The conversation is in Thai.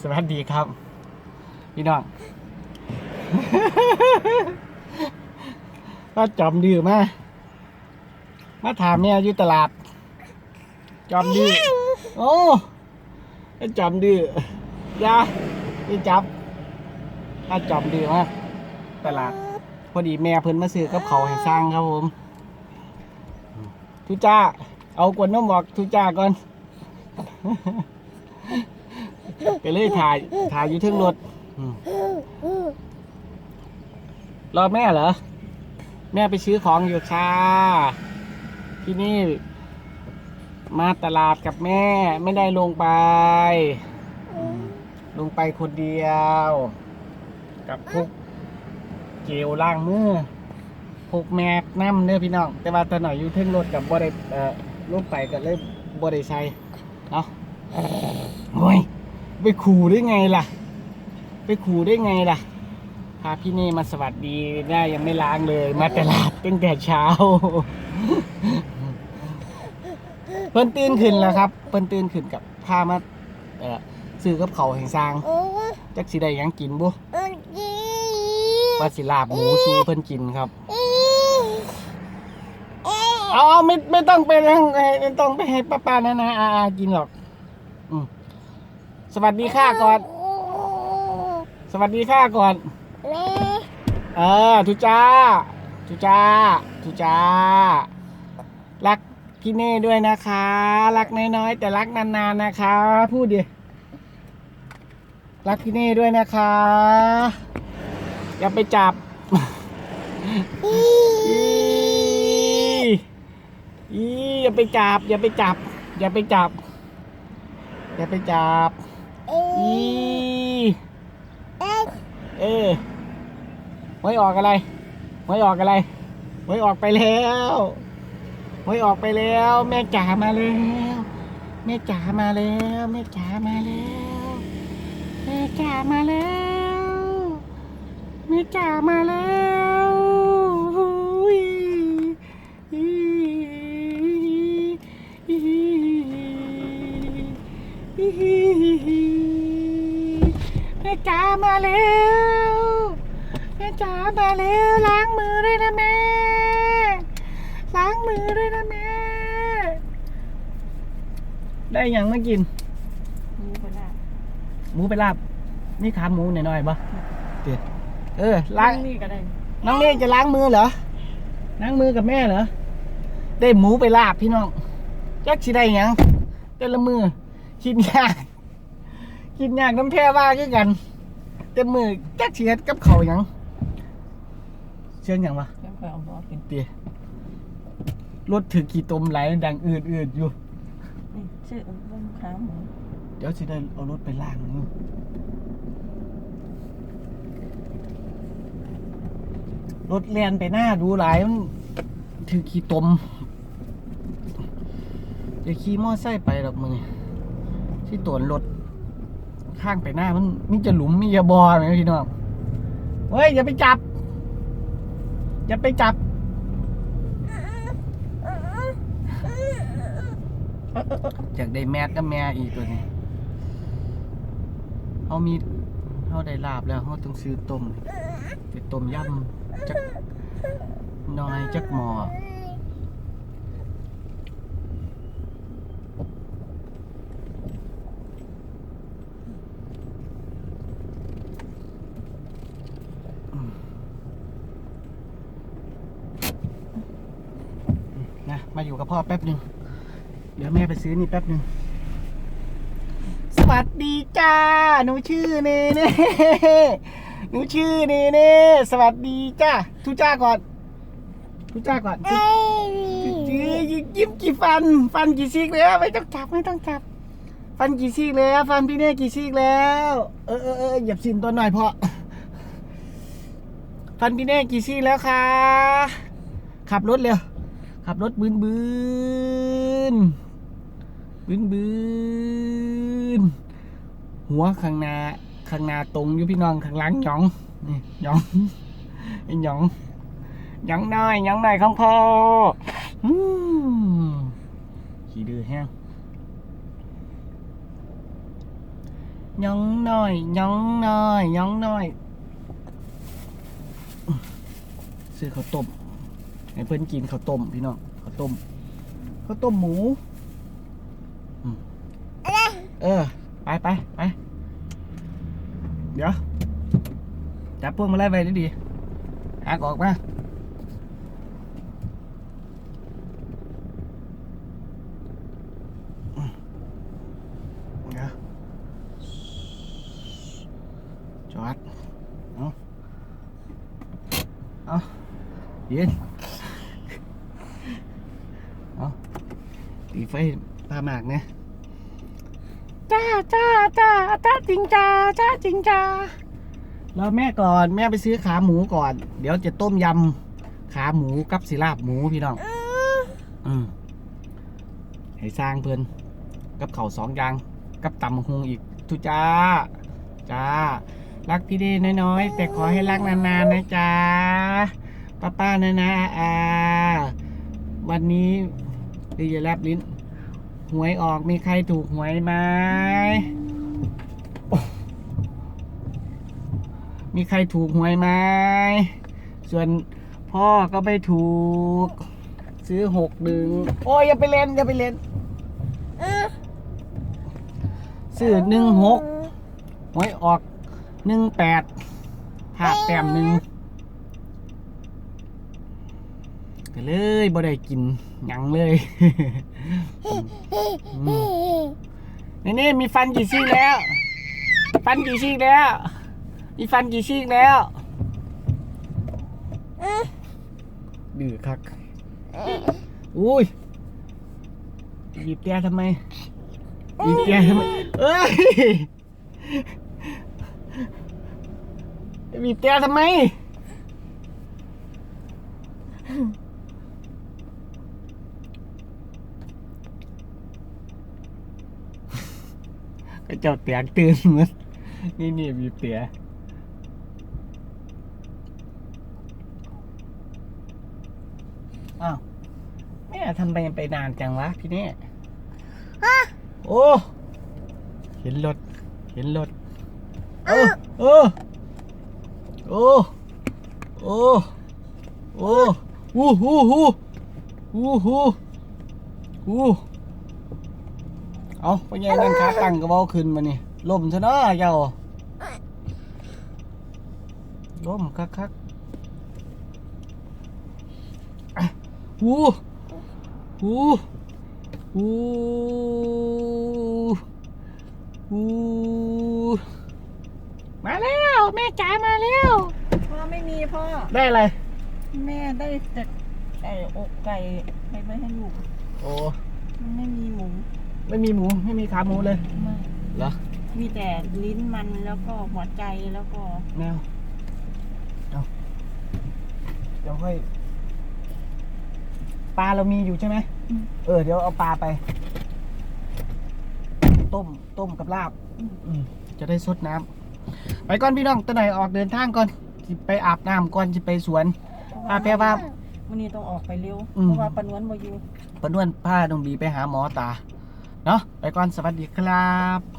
สวัสดีครับ พี่น้อง ก็จอมดื้อมา มาถามเนี่ยอยู่ตลาด จอมดื้อ โอ้ไอ้จอมดื้อยาไปจับถ้าจอมดื้อมากตลาด พอดีแม่เพิ่นมาซื้อกับเขาวให้สร้างครับผมทุจ้า เอากวนน้มบอกทุจ้าก่อน ไปเลยถ่ายถ่ายอยู่เทึงรถอืมรอแม่เหรอ แม่ไปซื้อของอยู่ค่ะ ที่นี่ มาตลาดกับแม่ไม่ได้ลงไปอืมลงไปคนเดียว กับพวกเจลล้างมือพวกแมกน้ำเด้อพี่น้อง แต่ว่าตอนหน่อยอยู่เทึงรถกับบ่ได้เอ่อลงไปก็เลยบ่ได้ใช้เนาะโอ้ย ไปขู่ได้ไงล่ะ ไปขู่ได้ไงล่ะ พาพี่เน่มาสวัสดีได้ยังไม่ล้างเลย มาตลาดตั้งแต่เช้า เพิ่นตื่นขึ้นแล้วครับ เพิ่นตื่นขึ้นกับพามาเอ่อซื้อกับเขาวแห่งสร้างจักสิได้หยังกินบุว่าสิลาบหมูสู้เพิ่นกินครับเอาเอาไม่ไม่ต้องไปให้ไม่ต้องไปให้ป้าป้านะนะอาอากินหรอก อืม สวัสดีค่ะก่อน สวัสดีค่ะก่อน เออทุจ้าทุจ้าทุจ้า รักพี่เน่ด้วยนะคะ รักน้อยๆแต่รักนานๆนะคะ พูดดิ รักพี่เน่ด้วยนะคะ อย่าไปจับอีอีอย่าไปจับ อย่าไปจับ อย่าไปจับ อย่าไปจับ อีเออหวยออกอะไรหวยออกอะไรหวยออกไปแล้วหวยออกไปแล้ว แม่จ๋ามาแล้วแม่จ๋ามาแล้วแม่จ๋ามาแล้วแม่จ๋ามาแล้วแม่จ๋ามาแล้ว แม่จ๋ามาแล้วแม่จ๋ามาแล้วล้างมือด้วยนะแม่ล้างมือด้วยนะแม่ได้หยังมากินหมูคนละหมูไปลาบนี่ขาหมูหน่อยๆบ่เดี๋ยวเออล้าล้างงนี่ก็ได้น้องเน่จะล้างมือเหรอล้างมือกับแม่เหรอได้หมูไปลาบพี่น้องจักสิได้หยังแต่ละมือ คิดยากคิดยากน้ำแพร่ว่าคือกันแต่มือจักสิเฮ็ดกับเขาวหยังเชื่อหยังวะเดี๋ยวค่อยเอาหม้อกินเตี๋ยรถถือกี่ตมไหลดังอืดอืดๆอยู่ นี่ชื่อต้มขาหมูเดี๋ยวสิได้เอารถไปล้างนี่รถเลียนไปหน้าดูหลายมันถือขี่ตมอย่าขี่มอไซค์ไปหรอกมึง ที่ตวนรถข้างไปหน้ามันมีจะหลุมมีจะบอไหมพี่น้องเฮ้ยอย่าไปจับ อย่าไปจับอยากได้แมสก็แม่อีกตัวนี้เขามีเขาได้ลาบแล้วเขาต้องซื้อต้มไปต้มยำจักหน้อยจักหมออืม นะมาอยู่กับพ่อแป๊บหนึ่งเดี๋ยวแม่ไปซื้อนี่แป๊บหนึ่งสวัสดีจ้า หนูชื่อเนเน่หนูชื่อเนเน่สวัสดีจ้าทุจ้าก่อนทุจ้าก่อนทุยิ้มยิ้มกี่ฟัน ฟันกี่ซี่แล้วไม่ต้องจับไม่ต้องจับ ฟันกี่ซี่แล้ว ฟันพี่เน่กี่ซี่แล้ว เออเออเออหยับสินตัวหน่อยพอฟันพี่เน่กี่ซี่แล้วคะขับรถเร็ว ขับรถบืนบืนบืนบืนหัวข้างหน้าข้างหน้าตรงอยู่พี่น้องข้างหลังหยองนี่หยองไอ้หยองหยองน้อยหยองน้อยของพ่อขี้ดื้อแห้งย่องน้อยย่องน้อยย่องน้อยซื้อข้าวต้ม ให้เพื่อนกินข้าวต้มพี่น้องข้าวต้มข้าวต้มหมูเออ ไปไปไปเดี๋ยวจับพวกมาไล่ไปดีๆหากออกมาเยจอด เอาเอายืนเอาตี ไฟพาหมากเนี่ยจ้าจ้าจ้าจ้าจริงจ้าจ้าจริงจ้ารอแม่ก่อนแม่ไปซื้อขาหมูก่อน เดี๋ยวจะต้มยำขาหมูกับสิลาบหมูพี่น้องอืมให้สร้างเพิ่นกับเข่าวสองอย่าง กับตำบักฮงอีกทุจ้า จ้า รักพี่ดีน้อยๆ แต่ขอให้รักนานๆนะจ้าป้าป้าๆนะนะอาวันนี้ดีจะแลบลิ้น หวยออกมีใครถูกหวยไหมมีใครถูกหวยไหมส่วนพ่อก็ไม่ถูก ซื้อหกหนึ่งโอ้ยอย่าไปเล่นอย่าไปเล่นซื้อหนึ่งหกหวยออกหนึ่งแปดพลาดแต้มหนึ่ง ก็เลยบ่ได้กินหยังเลยนี่นี่มีฟันกี่ซี่แล้ว ฟันกี่ซี่แล้ว มีฟันกี่ซี่แล้วดื้อคักอุ้ยบีบแกทำไมบีบแกทำไมเอ้ยบีบแกทำไม ก็เจ้าเตียงตื่นเหมือนนี่นี่บีบเตียอ้าวแม่ทำไปไปนานจังวะพี่เนี่ยโอ้ เห็นรถ เห็นรถ โอ้โอ้โอ้โอ้โอ้ฮู้ฮู้ฮู้ฮู้ฮู้ฮู้ เอาไปยังนั่นขาตั้งกระเบ้าขึ้นมานี่ล่มซะเนาะเจ้าล่มคักคักๆอะฮู้ฮู้ฮู้ฮู้มาแล้วแม่จ๋ามาแล้วพ่อไม่มีพ่อ ได้อะไร แม่ได้แต่ไก่อกไก่ไปไว้ให้ลูกโอ้มันไม่มีหมู ไม่มีหมูไม่มีขาหมูเลยไม่เหรอมีแต่ลิ้นมันแล้วก็หัวใจแล้วก็แมวเอาเดี๋ยวค่อยปลาเรามีอยู่ใช่ไหมเออเดี๋ยวเอาปลาไป ต้มต้มกับลาบ อืมจะได้สดน้ำไปก่อนพี่น้องตะไหนออกเดินทางก่อนสิไปอาบน้ำก่อนจะไปสวนพาแพรว่าวันนี้ต้องออกไปเร็วอืมเพราะว่าปานวนมาอยู่ปนวนพาดงบีไปหาหมอตา เนาะไปก่อนสวัสดีครับ